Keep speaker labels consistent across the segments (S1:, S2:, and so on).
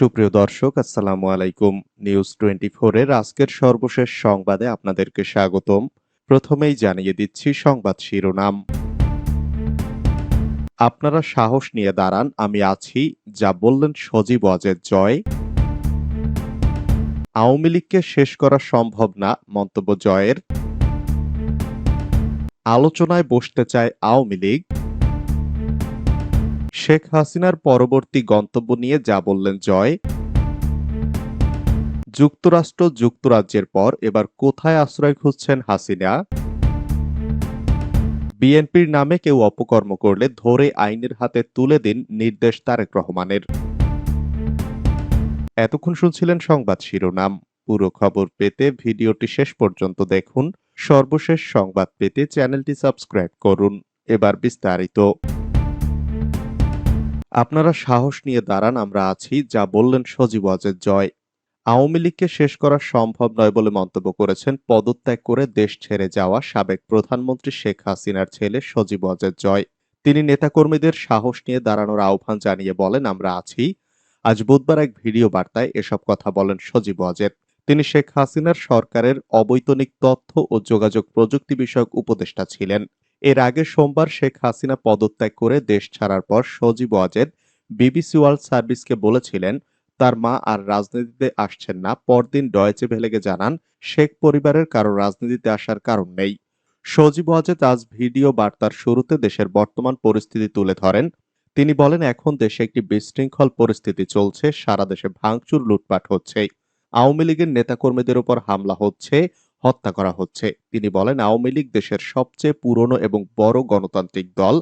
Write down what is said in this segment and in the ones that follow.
S1: সুপ্রিয় দর্শক, আসসালামু আলাইকুম। নিউজ টোয়েন্টি এর আজকের সর্বশেষ সংবাদে আপনাদেরকে স্বাগতম। প্রথমেই জানিয়ে দিচ্ছি সংবাদ শিরোনাম। আপনারা সাহস নিয়ে দাঁড়ান, আমি আছি। যা বললেন সজীব অজের জয়। আওয়ামী লীগকে শেষ করা সম্ভব না, মন্তব্য জয়ের। আলোচনায় বসতে চায় আওয়ামী লীগ। শেখ হাসিনার পরবর্তী গন্তব্য নিয়ে যা বললেন জয়, যুক্তরাষ্ট্র যুক্তরাজ্যের পর এবার কোথায় আশ্রয় খুঁজছেন হাসিনা? বিএনপির নামে কেউ অপকর্ম করলে ধরে আইনের হাতে তুলে দিন নির্দেশ তারেক রহমানের। এতক্ষণ শুনছিলেন সংবাদ শিরোনাম। পুরো খবর পেতে ভিডিওটি শেষ পর্যন্ত দেখুন। সর্বশেষ সংবাদ পেতে চ্যানেলটি সাবস্ক্রাইব করুন। এবার বিস্তারিত। আপনারা সাহস নিয়ে দাঁড়ান, আমরা আছি, যা বললেন সজীব অজের জয়। আওয়ামী লীগকে শেষ করা সম্ভব নয় বলে মন্তব্য করেছেন। পদত্যাগ করে দেশ ছেড়ে যাওয়া সাবেক প্রধানমন্ত্রী শেখ হাসিনার ছেলে সজীব অজের জয়। তিনি নেতাকর্মীদের সাহস নিয়ে দাঁড়ানোর আহ্বান জানিয়ে বলেন, আমরা আছি। আজ বুধবার এক ভিডিও বার্তায় এসব কথা বলেন সজীব অজের তিনি শেখ হাসিনার সরকারের অবৈতনিক তথ্য ও যোগাযোগ প্রযুক্তি বিষয়ক উপদেষ্টা ছিলেন। এর আগে সোমবার শেখ হাসিনা পদত্যাগ করে দেশ ছাড়ার পর সজীব ওয়াজেদ বিবিসি ওয়ার্ল্ড সার্ভিসকে বলেছিলেন, তার মা আর রাজনীতিতে আসছেন না, পরদিন ডয়েচে ভেলেগে জানান, শেখ পরিবারের কারও রাজনীতিতে আসার কারণ নেই। সজীব ওয়াজেদ আজ ভিডিও বার্তার শুরুতে দেশের বর্তমান পরিস্থিতি তুলে ধরেন। তিনি বলেন, এখন দেশে একটি বিশৃঙ্খল পরিস্থিতি চলছে, সারা দেশে ভাঙচুর, লুটপাট হচ্ছে। আওয়ামী লীগের নেতাকর্মীদের উপর হামলা হচ্ছে হত্যা করা হচ্ছে। তিনি বলেন, আওয়ামী লীগ দেশের সবচেয়ে পুরনো এবং বড় গণতান্ত্রিক দল।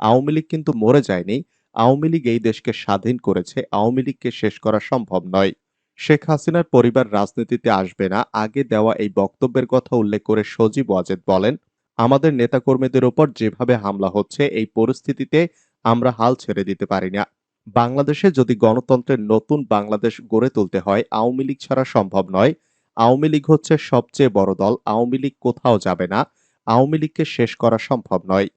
S1: আওয়ামী লীগ কিন্তু মরে যায়নি। আওয়ামী লীগ এই দেশকে স্বাধীন করেছে। আওয়ামী লীগকে শেষ করা সম্ভব নয়। শেখ হাসিনার পরিবার রাজনীতিতে আসবে না। আগে দেওয়া এই বক্তব্যের কথা উল্লেখ করে সজীব ওয়াজেদ বলেন, আমাদের নেতাকর্মীদের ওপর যেভাবে হামলা হচ্ছে, এই পরিস্থিতিতে আমরা হাল ছেড়ে দিতে পারি না। বাংলাদেশে যদি গণতন্ত্রের নতুন বাংলাদেশ গড়ে তুলতে হয়, আওয়ামী লীগ ছাড়া সম্ভব নয়। আওয়ামী লীগ হচ্ছে সবচেয়ে বড় দল, আওয়ামী লীগ কোথাও যাবে না, আওয়ামী লীগকে শেষ করা সম্ভব নয়।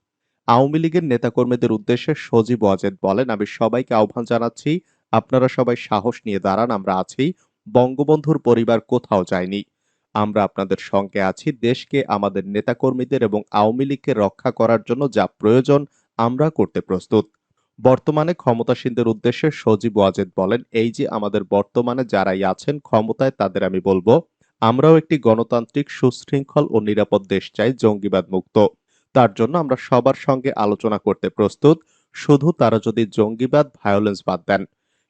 S1: আওয়ামী লীগের নেতাকর্মীদের উদ্দেশ্যে সজীব ওয়াজেদ বলেন, আমি সবাইকে আহ্বান জানাচ্ছি, আপনারা সবাই সাহস নিয়ে দাঁড়ান, আমরা আছি, বঙ্গবন্ধুর পরিবার কোথাও যায়নি। আমরা আপনাদের সঙ্গে আছি, দেশকে, আমাদের নেতাকর্মীদের এবং আওয়ামী লীগকে রক্ষা করার জন্য যা প্রয়োজন, আমরা করতে প্রস্তুত। বর্তমানে ক্ষমতাসীনদের উদ্দেশ্যে সজীব ওয়াজেদ বলেন, এই যে আমাদের বর্তমানে যারাই আছেন, ক্ষমতায় তাদের আমি বলব আমরাও একটি গণতান্ত্রিক, সুশৃঙ্খল ও নিরাপদ দেশ চাই, জঙ্গিবাদ মুক্ত। তার জন্য আমরা সবার সঙ্গে আলোচনা করতে প্রস্তুত। শুধু তারা যদি জঙ্গিবাদ ভায়োলেন্স বাদ দেন।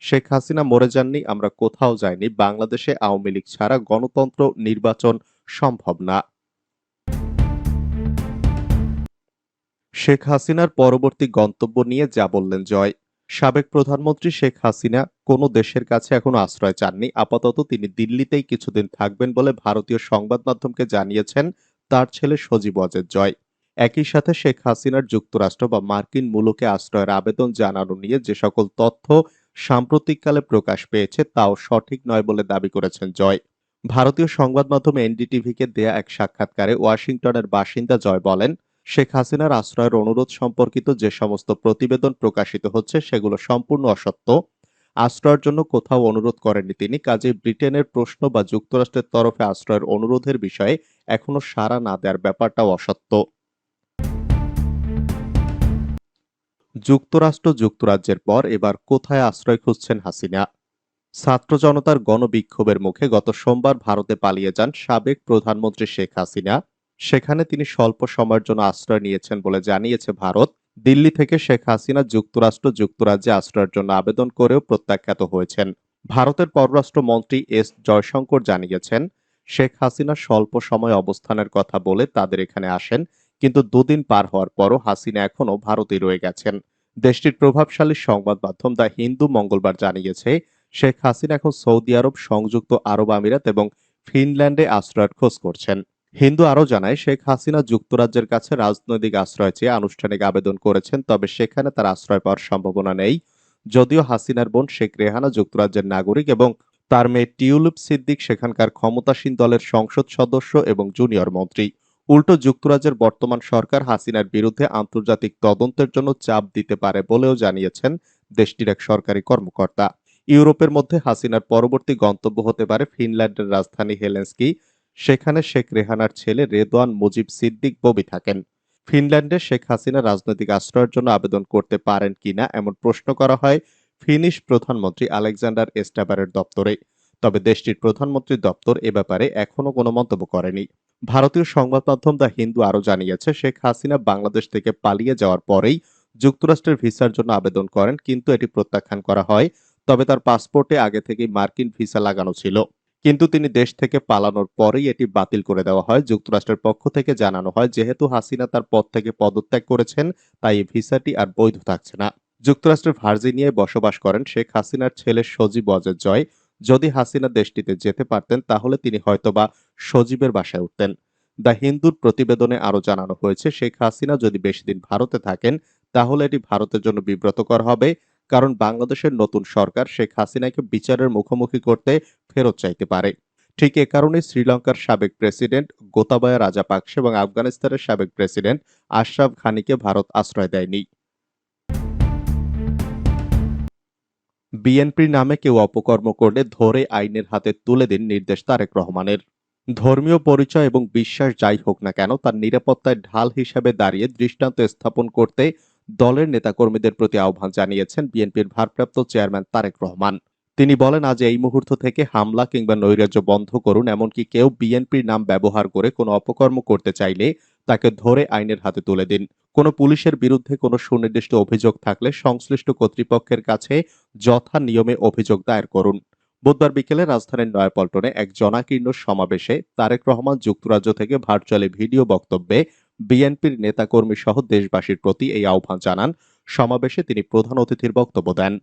S1: শেখ হাসিনা মরে যাননি, আমরা কোথাও যাইনি। বাংলাদেশে আওয়ামী লীগ ছাড়া গণতন্ত্র নির্বাচন সম্ভব না। শেখ হাসিনার পরবর্তী গন্তব্য নিয়ে যা বললেন জয়। সাবেক প্রধানমন্ত্রী শেখ হাসিনা কোনো দেশের কাছে এখনও আশ্রয় চাননি। আপাতত তিনি দিল্লিতেই কিছুদিন থাকবেন বলে ভারতীয় সংবাদ মাধ্যমকে জানিয়েছেন তার ছেলে সজীব অজের জয়। একই সাথে শেখ হাসিনার যুক্তরাষ্ট্র বা মার্কিন মূলকে আশ্রয়ের আবেদন জানানো নিয়ে যে সকল তথ্য সাম্প্রতিককালে প্রকাশ পেয়েছে তাও সঠিক নয় বলে দাবি করেছেন জয়। ভারতীয় সংবাদ মাধ্যম এনডিটিভিকে দেয়া এক সাক্ষাৎকারে ওয়াশিংটনের বাসিন্দা জয় বলেন, শেখ হাসিনার আশ্রয়ের অনুরোধ সম্পর্কিত যে সমস্ত প্রতিবেদন প্রকাশিত হচ্ছে সেগুলো সম্পূর্ণ অসত্য। আশ্রয়ের জন্য কোথাও অনুরোধ করেননি তিনি। কাজে ব্রিটেনের প্রশ্ন বা যুক্তরাষ্ট্রের তরফে আশ্রয়ের অনুরোধের বিষয়ে এখনও সাড়া না দেওয়ার ব্যাপারটাও অসত্য। যুক্তরাষ্ট্র যুক্তরাজ্যের পর এবার কোথায় আশ্রয় খুঁজছেন হাসিনা? ছাত্র জনতার গণবিক্ষোভের মুখে গত সোমবার ভারতে পালিয়ে যান সাবেক প্রধানমন্ত্রী শেখ হাসিনা। সেখানে তিনি স্বল্প সময়ের জন্য আশ্রয় নিয়েছেন বলে জানিয়েছে ভারত। দিল্লি থেকে শেখ হাসিনা যুক্তরাষ্ট্র যুক্তরাজ্যে আশ্রয়ের জন্য আবেদন করেও প্রত্যাখ্যাত হয়েছেন। ভারতের পররাষ্ট্র মন্ত্রী এস জয়শঙ্কর জানিয়েছেন, শেখ হাসিনা স্বল্প সময় অবস্থানের কথা বলে তাদের এখানে আসেন, কিন্তু দুদিন পার হওয়ার পরও হাসিনা এখনও ভারতে রয়ে গেছেন। দেশটির প্রভাবশালী সংবাদ মাধ্যম দ্য হিন্দু মঙ্গলবার জানিয়েছে, শেখ হাসিনা এখন সৌদি আরব, সংযুক্ত আরব আমিরাত এবং ফিনল্যান্ডে আশ্রয়ের খোঁজ করছেন। হিন্দু আরও জানায়, শেখ হাসিনা যুক্তরাজ্যের কাছে রাজনৈতিক আশ্রয় চেয়ে আনুষ্ঠানিক আবেদন করেছেন, তবে সেখানে তার আশ্রয় পাওয়ার সম্ভাবনা নেই। যদিও হাসিনার বোন শেখ রেহানা যুক্তরাজ্যের নাগরিক এবং তার মেয়ে টিউলিপ সিদ্দিক সেখানকার ক্ষমতাসীন দলের সংসদ সদস্য এবং জুনিয়র মন্ত্রী। উল্টো যুক্তরাজ্যের বর্তমান সরকার হাসিনার বিরুদ্ধে আন্তর্জাতিক তদন্তের জন্য চাপ দিতে পারে বলেও জানিয়েছেন দেশটির এক সরকারি কর্মকর্তা। ইউরোপের মধ্যে হাসিনার পরবর্তী গন্তব্য হতে পারে ফিনল্যান্ডের রাজধানী হেলেন্সকি সেখানে শেখ রেহানার ছেলে রেদওয়ান মুজিব সিদ্দিক ববি থাকেন। ফিনল্যান্ডে শেখ হাসিনা রাজনৈতিক আশ্রয়ের জন্য আবেদন করতে পারেন কিনা এমন প্রশ্ন করা হয় ফিনিশ প্রধানমন্ত্রী আলেকজান্ডার এস্টাবারের দপ্তরে। তবে দেশটির প্রধানমন্ত্রীর দপ্তর এ ব্যাপারে এখনও কোনো মন্তব্য করেনি। ভারতীয় সংবাদ মাধ্যম দ্য হিন্দু আরও জানিয়েছে, শেখ হাসিনা বাংলাদেশ থেকে পালিয়ে যাওয়ার পরেই যুক্তরাষ্ট্রের ভিসার জন্য আবেদন করেন, কিন্তু এটি প্রত্যাখ্যান করা হয়। তবে তার পাসপোর্টে আগে থেকেই মার্কিন ভিসা লাগানো ছিল। কিন্তু তিনি দেশ থেকে পালানোর পরেই এটি বাতিল করে দেওয়া হয়। যুক্তরাষ্ট্রের পক্ষ থেকে জানানো হয়, যেহেতু হাসিনা তার পদ থেকে পদত্যাগ করেছেন, তাই এই ভিসাটি আর বৈধ থাকছে না। যুক্তরাষ্ট্রের ভার্জিনিয়ায় বসবাস করেন শেখ হাসিনার ছেলে সজীব অজয় জয়। যদি হাসিনা দেশটিতে যেতে পারতেন, তাহলে তিনি হয়তোবা সজীবের বাসায় উঠতেন। দ্য হিন্দুর প্রতিবেদনে আরও জানানো হয়েছে, শেখ হাসিনা যদি বেশি দিন ভারতে থাকেন, তাহলে এটি ভারতের জন্য বিব্রতকর হবে। কারণ বাংলাদেশের নতুন সরকার শেখ হাসিনাকে বিচারের মুখোমুখি করতে ফেরত চাইতে পারে। ঠিক এ কারণে শ্রীলঙ্কার সাবেক প্রেসিডেন্ট গোতাবায়া রাজাপাকসে এবং আফগানিস্তানের সাবেক প্রেসিডেন্ট আশরাফ ঘানিকে ভারত আশ্রয় দেয়নি। বিএনপির নামে কেউ অপকর্ম করলে ধরে আইনের হাতে তুলে দিন নির্দেশ তারেক রহমানের। ধর্মীয় পরিচয় এবং বিশ্বাস যাই হোক না কেন, তার নিরাপত্তায় ঢাল হিসেবে দাঁড়িয়ে দৃষ্টান্ত স্থাপন করতে দলের নেতাকর্মীদের প্রতি আহ্বান জানিয়েছেন বিএনপির ভারপ্রাপ্ত চেয়ারম্যান তারেক রহমান। তিনি বলেন, আজ এই মুহূর্ত থেকে হামলা কিংবা নৈরাজ্য বন্ধ করুন, এমনকি কেউ বিএনপির নাম ব্যবহার করে কোনো অপকর্ম করতে চাইলে তাকে ধরে আইনের হাতে তুলে দিন। কোনো পুলিশের বিরুদ্ধে কোনো সুনির্দিষ্ট অভিযোগ থাকলে সংশ্লিষ্ট কর্তৃপক্ষের কাছে যথা নিয়মে অভিযোগ দায়ের করুন। বুধবার বিকেলে রাজধানীর নয়াপল্টনে এক জনাকীর্ণ সমাবেশে তারেক রহমান যুক্তরাজ্য থেকে ভার্চুয়ালি ভিডিও বক্তব্যে বিএনপির নেতাকর্মী সহ দেশবাসীর প্রতি এই আহ্বান জানান। সমাবেশে তিনি প্রধান অতিথির বক্তব্য দেন।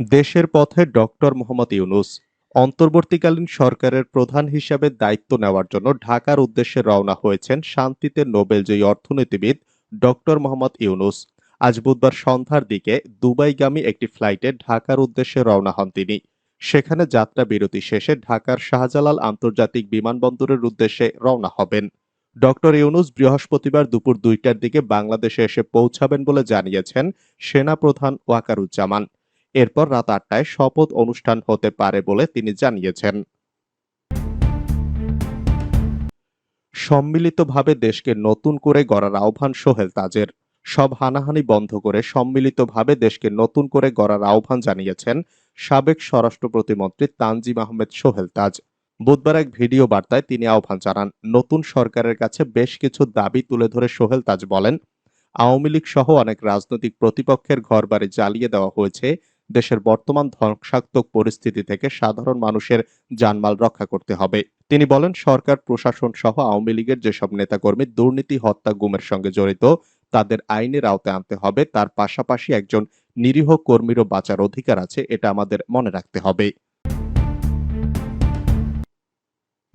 S1: দেশের পথে ডক্টর মোহাম্মদ ইউনুস অন্তর্বর্তীকালীন সরকারের প্রধান হিসাবে দায়িত্ব নেওয়ার জন্য ঢাকার উদ্দেশ্যে রওনা হয়েছেন শান্তিতে নোবেলজয়ী অর্থনীতিবিদ ডক্টর মোহাম্মদ ইউনুস। আজ বুধবার সন্ধ্যার দিকে দুবাইগামী একটি ফ্লাইটে ঢাকার উদ্দেশ্যে রওনা হন তিনি। সেখানে যাত্রা বিরতি শেষে ঢাকার শাহজালাল আন্তর্জাতিক বিমানবন্দরের উদ্দেশ্যে রওনা হবেন। ডক্টর ইউনুস বৃহস্পতিবার দুপুর দুইটার দিকে বাংলাদেশে এসে পৌঁছাবেন বলে জানিয়েছেন সেনাপ্রধান ওয়াকারুজ্জামান। এরপর রাত আটটায় শপথ অনুষ্ঠান হতে পারে বলে তিনি জানিয়েছেন। সম্মিলিতভাবে দেশকে নতুন করে গড়ার আহ্বান সোহেল তাজের। সব হানাহানি বন্ধ করে সম্মিলিতভাবে দেশকে নতুন করে গড়ার আহ্বান জানিয়েছেন সাবেক স্বরাষ্ট্র প্রতিমন্ত্রী তানজিম আহমেদ সোহেল তাজ। বুধবার এক ভিডিও বার্তায় তিনি আহ্বান জানান, নতুন সরকারের কাছে বেশ কিছু দাবি তুলে ধরে সোহেল তাজ বলেন, আওয়ামী লীগ সহ অনেক রাজনৈতিক প্রতিপক্ষের ঘরবাড়ি জ্বালিয়ে দেওয়া হয়েছে। দেশের বর্তমান ধ্বংসাত্মক পরিস্থিতি থেকে সাধারণ মানুষের জানমাল রক্ষা করতে হবে। তিনি বলেন, সরকার, প্রশাসন সহ আওয়ামী লীগের যেসব নেতাকর্মী দুর্নীতি, হত্যা, গুমের সঙ্গে জড়িত, তাদের আইনের আওতায় আনতে হবে। তার পাশাপাশি একজন নিরীহ কর্মীরও বাঁচার অধিকার আছে, এটা আমাদের মনে রাখতে হবে।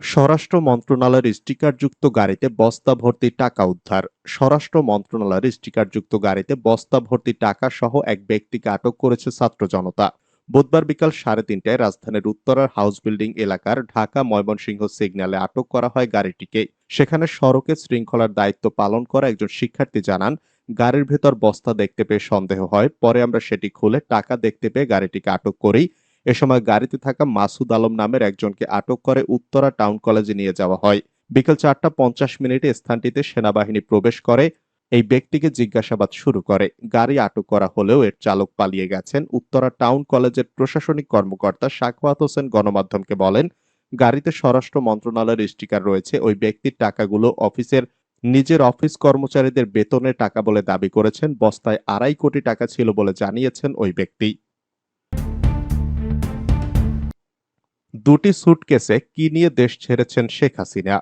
S1: স্বরাষ্ট্র মন্ত্রণালয়ের স্টিকারযুক্ত গাড়িতে বস্তা ভর্তি টাকা উদ্ধার। স্বরাষ্ট্র মন্ত্রণালয়ের স্টিকারযুক্ত গাড়িতে বস্তা ভর্তি টাকা সহ এক ব্যক্তিকে আটক করেছে ছাত্র জনতা। বুধবার বিকাল সাড়ে তিনটায় রাজধানীর উত্তরার হাউস বিল্ডিং এলাকার ঢাকা ময়মনসিংহ সিগন্যালে আটক করা হয় গাড়িটিকে। সেখানে সড়কে শৃঙ্খলার দায়িত্ব পালন করা একজন শিক্ষার্থী জানান গাড়ির ভেতর বস্তা দেখতে পেয়ে সন্দেহ হয়। পরে আমরা সেটি খুলে টাকা দেখতে পেয়ে গাড়িটিকে আটক করি। এ সময় গাড়িতে থাকা মাসুদ আলম নামের একজনকে আটক করে উত্তরা টাউন কলেজে নিয়ে যাওয়া হয়। বিকেল চারটা পঞ্চাশ মিনিটে স্থানটিতে সেনাবাহিনী প্রবেশ করে। এই ব্যক্তিকে জিজ্ঞাসাবাদ শুরু করে। গাড়ি আটক করা হলেও এর চালক পালিয়ে গেছেন। উত্তরা টাউন কলেজের প্রশাসনিক কর্মকর্তা সাকওয়াত হোসেন গণমাধ্যমকে বলেন, গাড়িতে স্বরাষ্ট্র মন্ত্রণালয়ের স্টিকার রয়েছে। ওই ব্যক্তির টাকাগুলো অফিসের নিজের অফিস কর্মচারীদের বেতনের টাকা বলে দাবি করেছেন। বস্তায় আড়াই কোটি টাকা ছিল বলে জানিয়েছেন ওই ব্যক্তি। দুটি সুটকেসে কি নিয়ে দেশ ছেড়েছেন শেখ হাসিনা?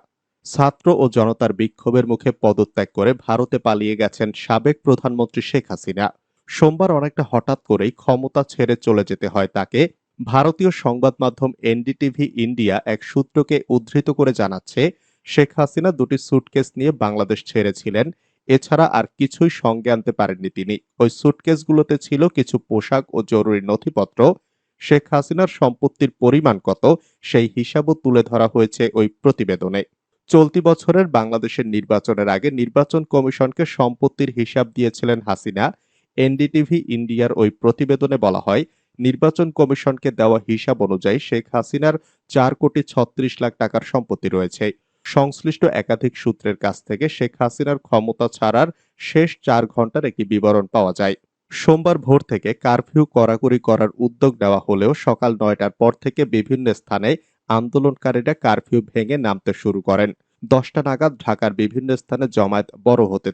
S1: ছাত্র ও জনতার বিক্ষোভের মুখে পদত্যাগ করে ভারতে পালিয়ে গেছেন সাবেক প্রধানমন্ত্রী শেখ হাসিনা। সোমবার অনেকটা হঠাৎ করেই ক্ষমতা ছেড়ে চলে যেতে হয় তাকে। ভারতীয় সংবাদ মাধ্যম এনডিটিভি ইন্ডিয়া এক সূত্রকে উদ্ধৃত করে জানাচ্ছে শেখ হাসিনা দুটি সুটকেস নিয়ে বাংলাদেশ ছেড়েছিলেন। এছাড়া আর কিছুই সঙ্গে আনতে পারেননি তিনি। ওই সুটকেসগুলোতে ছিল কিছু পোশাক ও জরুরি নথিপত্র। শেখ হাসিনার সম্পত্তির পরিমাণ কত, সেই হিসাবও তুলে ধরা হয়েছে ওই প্রতিবেদনে। চলতি বছরের বাংলাদেশের নির্বাচনের আগে নির্বাচন কমিশনকে সম্পত্তির হিসাব দিয়েছিলেন হাসিনা। এনডিটিভি ইন্ডিয়ার ওই প্রতিবেদনে বলা হয়, নির্বাচন কমিশনকে দেওয়া হিসাব অনুযায়ী শেখ হাসিনার চার কোটি ছত্রিশ লাখ টাকার সম্পত্তি রয়েছে। সংশ্লিষ্ট একাধিক সূত্রের কাছ থেকে শেখ হাসিনার ক্ষমতা ছাড়ার শেষ চার ঘণ্টার একটি বিবরণ পাওয়া যায়। সোমবার ভোর থেকে কারফিউ কড়াকড়ি করার উদ্যোগ নেওয়া হলেও সকাল নয়টার পর থেকে বিভিন্ন স্থানে আন্দোলনকারীরা কারফিউ ভেঙে নামতে শুরু করেন। দশটা নাগাদ ঢাকার বিভিন্ন স্থানে জমায়েত বড় হতে